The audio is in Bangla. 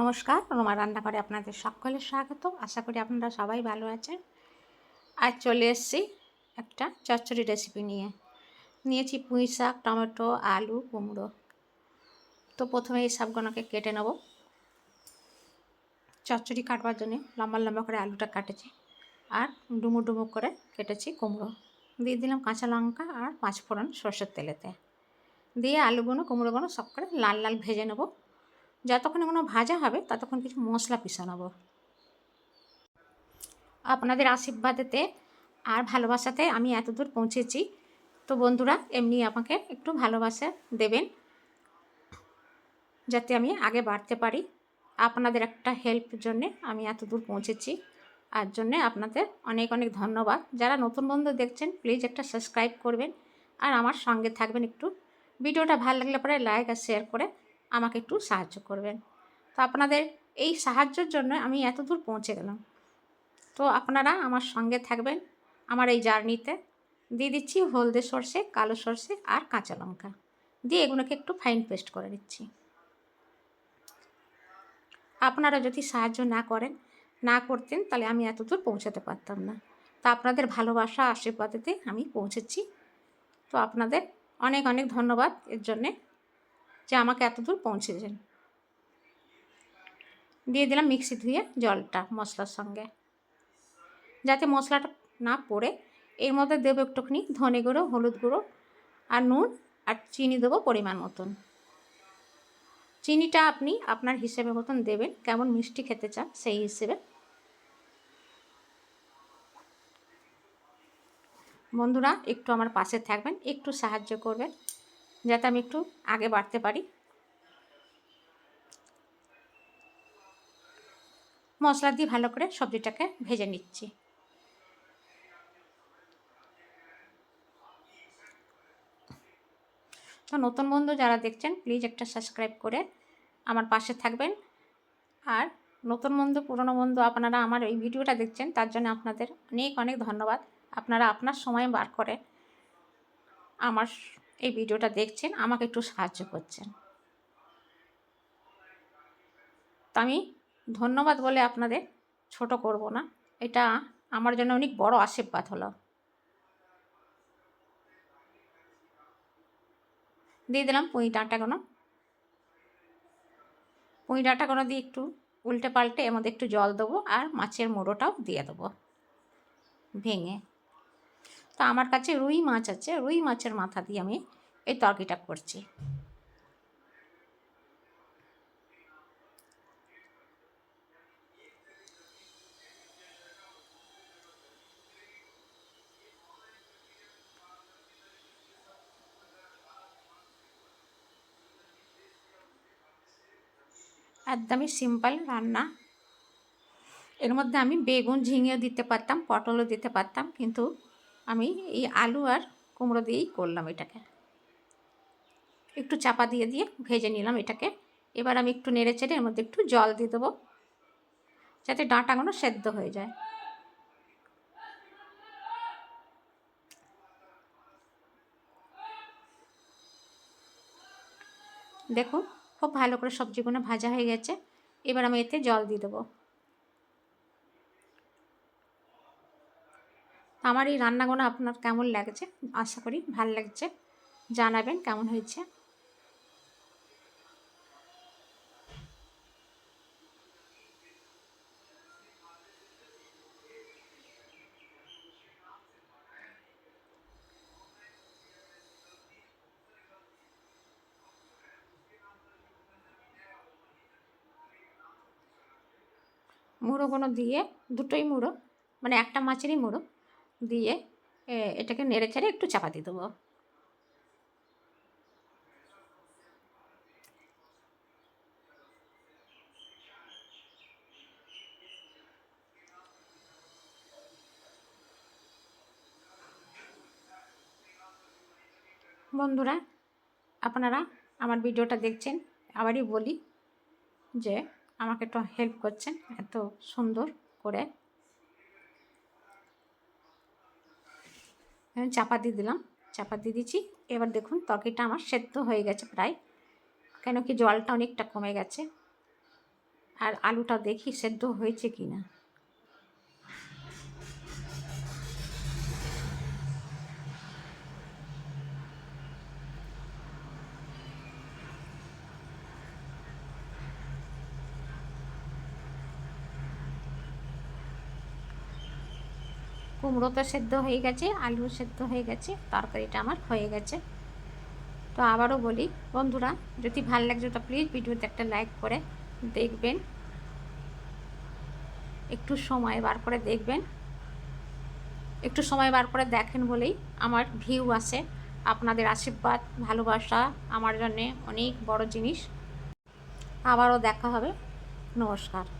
নমস্কার, রোমা রান্নাঘরে আপনাদের সকলের স্বাগত আশা করি আপনারা সবাই ভালো আছেন। আজ চলে এসেছি একটা চচ্চড়ি রেসিপি নিয়ে। নিয়েছি পুঁই শাক, টমেটো, আলু, কুমড়ো। তো প্রথমে এই সবগুলোকে কেটে নেব। চচ্চড়ি কাটবার জন্য লম্বা লম্বা করে আলুটা কাটেছি আর ডুমো ডুমো করে কেটেছি কুমড়ো। দিয়ে দিলাম কাঁচা লঙ্কা আর পাঁচ ফোড়ন সর্ষের তেলেতে। দিয়ে আলুগুলো, কুমড়োগুলো সব করে লাল লাল ভেজে নেব। যতক্ষণ কোনো ভাজা হবে, ততক্ষণ কিছু মশলা পিষে নেব আপনাদের আশীর্বাদেতে আর ভালোবাসাতে আমি এত দূর পৌঁছেছি। তো বন্ধুরা, এমনি আমাকে একটু ভালোবাসা দেবেন, যাতে আমি আগে বাড়তে পারি। আপনাদের একটা হেল্প জন্যে আমি এত দূর পৌঁছেছি। আর জন্যে আপনাদের অনেক অনেক ধন্যবাদ। যারা নতুন বন্ধু দেখছেন প্লিজ একটা সাবস্ক্রাইব করবেন। আর আমার সঙ্গে থাকবেন একটু। ভিডিওটা ভালো লাগলে পরে লাইক আর শেয়ার করে আমাকে একটু সাহায্য করবেন। তো আপনাদের এই সাহায্যের জন্য আমি এত দূর পৌঁছে গেলাম। তো আপনারা আমার সঙ্গে থাকবেন আমার এই জার্নিতে। দিয়ে দিচ্ছি হলদে সর্ষে, কালো সর্ষে আর কাঁচা লঙ্কা। দিয়ে এগুলোকে একটু ফাইন পেস্ট করে দিচ্ছি আপনারা যদি সাহায্য না করেন, না করতেন, তাহলে আমি এত দূর পৌঁছাতে পারতাম না। তা আপনাদের ভালোবাসা, আশীর্বাদেতে আমি পৌঁছেছি। তো আপনাদের অনেক অনেক ধন্যবাদ এর জন্যে। যে আমাকে এত দূর পৌঁছে পৌঁছেছেন দিয়ে দিলাম মিক্সি ধুয়ে জলটা মশলার সঙ্গে। যাতে মশলাটা না পড়ে, এর মধ্যে দেবো একটুখানি ধনে গুঁড়ো, হলুদ গুঁড়ো আর নুন আর চিনি দেবো পরিমাণ মতন। চিনিটা আপনি আপনার হিসেবে মতন দেবেন, কেমন মিষ্টি খেতে চান সেই হিসেবে। বন্ধুরা, একটু আমার পাশে থাকবেন, একটু সাহায্য করবেন। যাতে আমি একটু আগে বাড়তে পারি। মশলা দিয়ে ভালো করে সবজিটাকে ভেজে নিচ্ছি। তো নতুন বন্ধু যারা দেখছেন প্লিজ একটা সাবস্ক্রাইব করে আমার পাশে থাকবেন। আর নতুন বন্ধু, পুরনো বন্ধু আপনারা আমার এই ভিডিওটা দেখছেন, তার জন্য আপনাদের অনেক অনেক ধন্যবাদ। আপনারা আপনার সময় বার করে আমার এই ভিডিওটা দেখছেন, আমাকে একটু সাহায্য করছেন। তো আমি ধন্যবাদ বলে আপনাদের ছোট করব না। এটা আমার জন্য অনেক বড় আশীর্বাদ হলো। দিয়ে দিলাম পুঁই ডাঁটাগুলো পুঁই ডাঁটাগুলো দিয়ে একটু উল্টে পাল্টে এর মধ্যে একটু জল দেবো আর মাছের মুড়োটাও দিয়ে দেবো। ভেঙে। তো আমার কাছে রুই মাছ আছে, রুই মাছের মাথা দিয়ে আমি এই তরকিটা করছি। একদমই সিম্পল রান্না। এর মধ্যে আমি বেগুন ঝিঙেও দিতে পারতাম, পটলও দিতে পারতাম, কিন্তু আমি এই আলু আর কুমড়ো দিয়েই করলাম এটাকে। একটু চাপা দিয়ে দিয়ে ভেজে নিলাম এটাকে। এবার আমি একটু নেড়ে চেড়ে এর মধ্যে একটু জল দিয়ে দেবো, যাতে ডাঁটাগুলো সেদ্ধ হয়ে যায়। দেখুন, খুব ভালো করে সবজিগুলো ভাজা হয়ে গেছে। এবার আমি এতে জল দিয়ে দেবো। আমার এই রান্নাগুলো আপনার কেমন লাগছে? আশা করি ভালো লাগছে। জানাবেন কেমন হয়েছে। মুড়োগুলো দিয়ে দুটোই মুড়ো মানে একটা মাছেরই মুড়ো। দিয়ে এটাকে নেড়ে চেড়ে একটু চাপা দিয়ে দেবো। বন্ধুরা, আপনারা আমার ভিডিওটা দেখছেন, আবারই বলি যে আমাকে একটু হেল্প করছেন, এত সুন্দর করে। চাপা দিয়ে দিলাম, চাপা দিয়ে দিচ্ছি। এবার দেখুন তরকারিটা আমার সেদ্ধ হয়ে গেছে প্রায়, কেন কি জলটা অনেকটা কমে গেছে। আর আলুটা দেখি সেদ্ধ হয়েছে কি না কুমড়ো তো সেদ্ধ হয়ে গেছে, আলু সেদ্ধ হয়ে গেছে, তরকারিটা আমার হয়ে গেছে। তো আবারও বলি, বন্ধুরা, যদি ভালো লাগছে তো প্লিজ ভিডিওতে একটা লাইক করে দেখবেন। একটু সময় বার করে দেখবেন। একটু সময় বার করে দেখেন বলেই আমার ভিউ আসে, আপনাদের আশীর্বাদ, ভালোবাসা আমার জন্যে অনেক বড় জিনিস। আবারও দেখা হবে। নমস্কার।